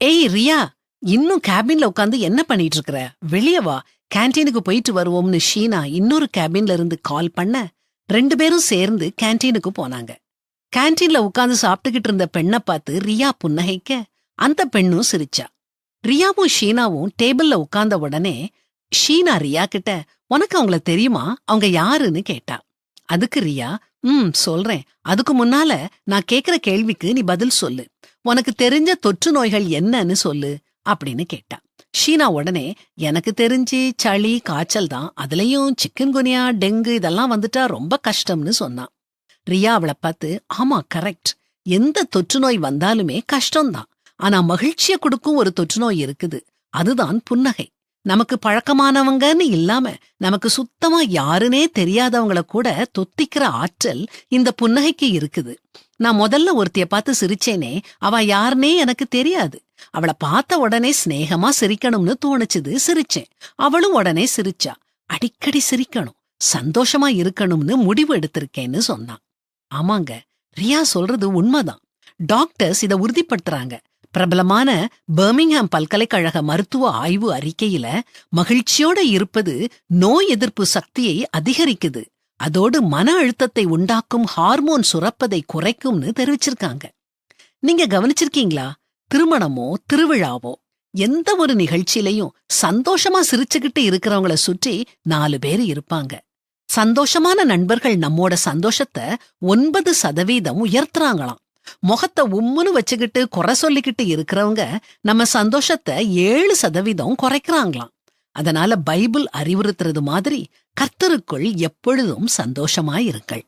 ஏய் ரியா இன்னும் கேபின்ல உட்காந்து என்ன பண்ணிட்டு இருக்கிற வெளிய வா. கேண்டீனுக்கு போயிட்டு வருவோம்னு ஷீனா இன்னொரு கேபின்ல இருந்து கால் பண்ண ரெண்டு பேரும் சேர்ந்து கேண்டீனுக்கு போனாங்க. கேண்டீன்ல உட்கார்ந்து சாப்பிட்டுக்கிட்டு இருந்த பெண்ணை பார்த்து ரியா புன்னகைக்க அந்த பெண்ணும் சிரிச்சா. ரியாவும் ஷீனாவும் டேபிள்ல உட்கார்ந்த உடனே ஷீனா ரியா கிட்ட உனக்கு அவங்கள தெரியுமா? அவங்க யாருன்னு? கேட்டா. அதுக்கு ரியா ம் சொல்றேன். அதுக்கு முன்னால நான் கேக்குற கேள்விக்கு நீ பதில் சொல்லு. உனக்கு தெரிஞ்ச தொற்று நோய்கள் என்னன்னு சொல்லு அப்படின்னு கேட்டா. ஷீனா உடனே எனக்கு தெரிஞ்சு சளி காய்ச்சல் தான். அதுலயும் சிக்கன் குனியா டெங்கு இதெல்லாம் வந்துட்டா ரொம்ப கஷ்டம்னு சொன்னான் ரியா அவளை பார்த்து ஆமா கரெக்ட். எந்த தொற்று நோய் வந்தாலுமே கஷ்டம்தான். ஆனா மகிழ்ச்சியை கொடுக்கும் ஒரு தொற்று நோய் இருக்குது. அதுதான் புன்னகை. நமக்கு பழக்கமானவங்கன்னு இல்லாம நமக்கு சுத்தமா யாருனே தெரியாதவங்கள கூட தொத்திக்கிற ஆற்றல் இந்த புன்னகைக்கு இருக்குது. நான் முதல்ல ஒருத்திய பார்த்து சிரிச்சேனே அவ யாருனே எனக்கு தெரியாது. அவளை பார்த்த உடனே சிநேகமா சிரிக்கணும்னு தோணுச்சுது சிரிச்சேன். அவளும் உடனே சிரிச்சா. அடிக்கடி சிரிக்கணும் சந்தோஷமா இருக்கணும்னு முடிவு எடுத்திருக்கேன்னு சொன்னான். ஆமாங்க ரியா சொல்றது உண்மைதான். டாக்டர்ஸ் இத உறுதிப்படுத்துறாங்க. பிரபலமான பர்மிங்ஹாம் பல்கலைக்கழக மருத்துவ ஆய்வு அறிக்கையில மகிழ்ச்சியோட இருப்பது நோய் எதிர்ப்பு சக்தியை அதிகரிக்குது. அதோடு மன அழுத்தத்தை உண்டாக்கும் ஹார்மோன் சுரப்பதை குறைக்கும்னு தெரிவிச்சிருக்காங்க. நீங்க கவனிச்சிருக்கீங்களா? திருமணமோ திருவிழாவோ எந்த ஒரு நிகழ்ச்சியிலையும் சந்தோஷமா சிரிச்சுக்கிட்டு இருக்கிறவங்கள சுற்றி நாலு பேர் இருப்பாங்க. சந்தோஷமான நண்பர்கள் நம்மோட சந்தோஷத்தை ஒன்பது சதவீதம் உயர்த்துறாங்களாம். முகத்தை உம்முன்னு வச்சுக்கிட்டு குறை சொல்லிக்கிட்டு இருக்கிறவங்க நம்ம சந்தோஷத்தை ஏழு சதவீதம் குறைக்கிறாங்களாம். அதனால பைபிள் அறிவுறுத்துறது மாதிரி கர்த்தருக்குள் எப்பொழுதும் சந்தோஷமாயிருங்கள்.